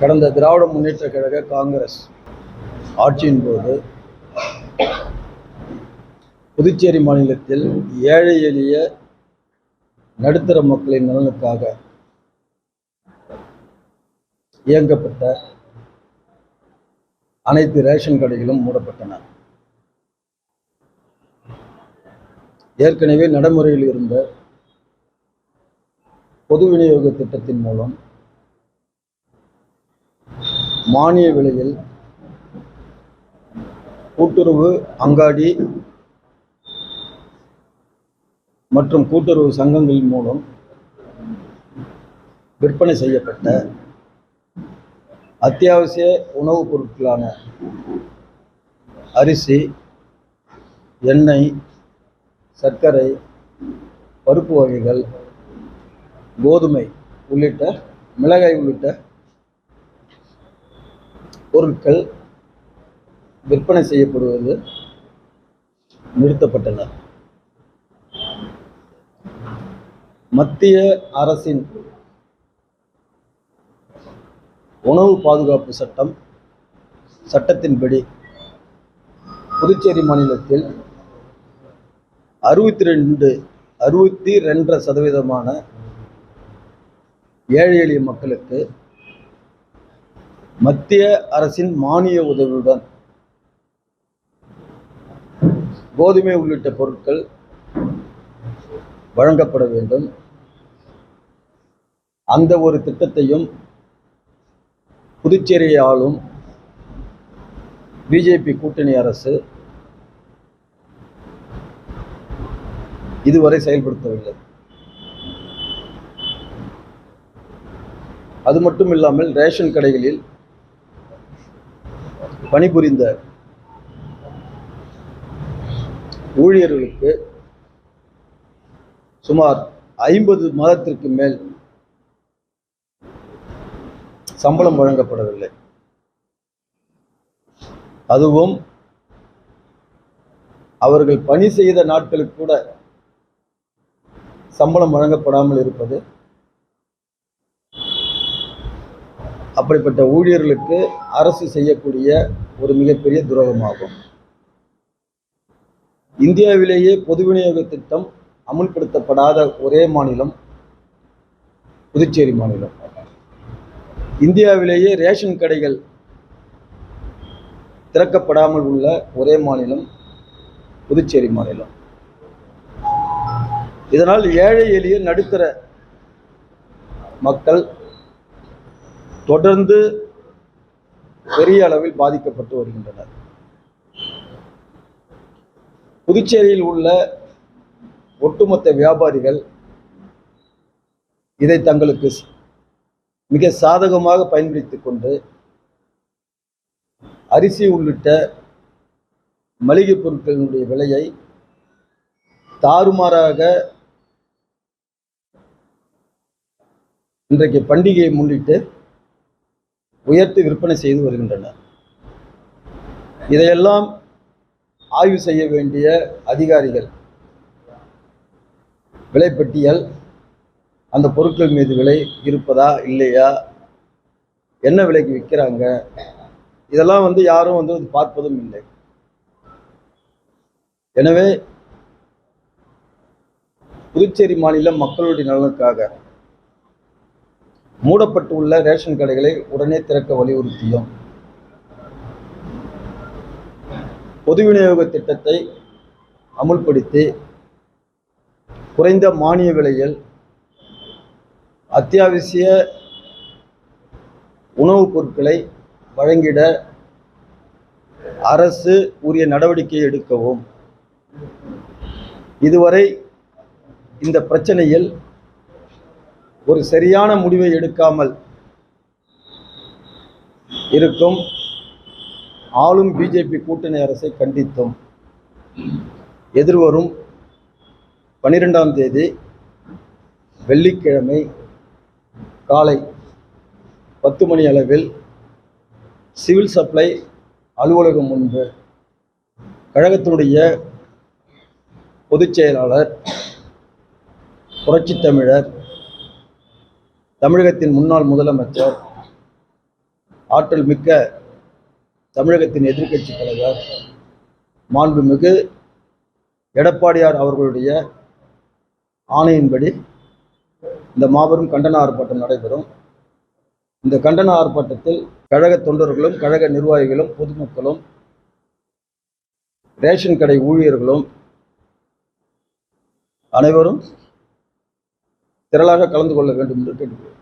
கடந்த திராவிட முன்னேற்ற கழக காங்கிரஸ் ஆட்சியின் போது புதுச்சேரி மாநிலத்தில் ஏழை எளிய நடுத்தர மக்களின் நலனுக்காக இயங்கப்பட்ட அனைத்து ரேஷன் கடைகளும் மூடப்பட்டன. ஏற்கனவே நடைமுறையில் இருந்த பொது விநியோக திட்டத்தின் மூலம் மானிய விலையில் கூட்டுறவு அங்காடி மற்றும் கூட்டுறவு சங்கங்களின் மூலம் விற்பனை செய்யப்பட்ட அத்தியாவசிய உணவுப் பொருட்களான அரிசி எண்ணெய் சர்க்கரை பருப்பு வகைகள் கோதுமை உள்ளிட்ட மிளகாய் உள்ளிட்ட பொருட்கள் விற்பனை செய்யப்படுவது நிறுத்தப்பட்டன. மத்திய அரசின் உணவு பாதுகாப்பு சட்டம் சட்டத்தின்படி புதுச்சேரி மாநிலத்தில் அறுபத்தி ரெண்டு அறுபத்தி ரெண்டரை சதவீதமான ஏழை எளிய மக்களுக்கு மத்திய அரசின் மானிய உதவியுடன் கோதுமை உள்ளிட்ட பொருட்கள் வழங்கப்பட வேண்டும். அந்த ஒரு திட்டத்தையும் புதுச்சேரியை ஆளும் பிஜேபி கூட்டணி அரசு இதுவரை செயல்படுத்தவில்லை. அது மட்டும் இல்லாமல் ரேஷன் கடைகளில் பணிபுரிந்த ஊழியர்களுக்கு சுமார் ஐம்பது மாதத்திற்கு மேல் சம்பளம் வழங்கப்படவில்லை. அதுவும் அவர்கள் பணி செய்த நாட்களுக்கு கூட சம்பளம் வழங்கப்படாமல் இருப்பது அப்படிப்பட்ட ஊழியர்களுக்கு அரசு செய்யக்கூடிய ஒரு மிகப்பெரிய துரோகமாகும். இந்தியாவிலேயே பொது விநியோக திட்டம் அமுல்படுத்தப்படாத ஒரே மாநிலம் புதுச்சேரி மாநிலம். இந்தியாவிலேயே ரேஷன் கடைகள் திறக்கப்படாமல் உள்ள ஒரே மாநிலம் புதுச்சேரி மாநிலம். இதனால் ஏழை எளிய நடுத்தர மக்கள் தொடர்ந்து பெரிய அளவில் பாதிக்கப்பட்டு வருகின்றனர். புதுச்சேரியில் உள்ள ஒட்டுமொத்த வியாபாரிகள் இதை தங்களுக்கு மிக சாதகமாக பயன்படுத்திக் கொண்டு அரிசி உள்ளிட்ட மளிகை பொருட்களினுடைய விலையை தாறுமாறாக இன்றைக்கு பண்டிகையை முன்னிட்டு உயர்த்தி விற்பனை செய்து வருகின்றனர். இதையெல்லாம் ஆய்வு செய்ய வேண்டிய அதிகாரிகள் விலைப்பட்டியல் அந்த பொருட்கள் மீது விலை இருப்பதா இல்லையா என்ன விலைக்கு விற்கிறாங்க இதெல்லாம் வந்து யாரும் வந்து பார்ப்பதும் இல்லை. எனவே புதுச்சேரி மாநிலம் மக்களுடைய நலனுக்காக மூடப்பட்டுள்ள ரேஷன் கடைகளை உடனே திறக்க வலியுறுத்தியும். பொது விநியோக திட்டத்தை அமுல்படுத்தி குறைந்த மானிய விலையில் அத்தியாவசிய உணவுப் பொருட்களை வழங்கிட அரசு உரிய நடவடிக்கை எடுக்கவும். இதுவரை இந்த பிரச்சனையில் ஒரு சரியான முடிவை எடுக்காமல் இருக்கும். ஆளும் பிஜேபி கூட்டணி அரசை கண்டித்தும். எதிர்வரும் பனிரெண்டாம் தேதி வெள்ளிக்கிழமை காலை பத்து மணி அளவில் சிவில் சப்ளை அலுவலகம் முன்பு கழகத்தினுடைய பொதுச் செயலாளர் புரட்சித் தமிழர் தமிழகத்தின் முன்னாள் முதலமைச்சர் ஆற்றல் மிக்க தமிழகத்தின் எதிர்க்கட்சி தலைவர் மாண்புமிகு எடப்பாடியார் அவர்களுடைய ஆணையின்படி இந்த மாபெரும் கண்டன ஆர்ப்பாட்டம் நடைபெறும். இந்த கண்டன ஆர்ப்பாட்டத்தில் கழக தொண்டர்களும் கழக நிர்வாகிகளும் பொதுமக்களும் ரேஷன் கடை ஊழியர்களும் அனைவரும் திரளாக கலந்து கொள்ள வேண்டும் என்று கேட்டுக்கொள்கிறேன்.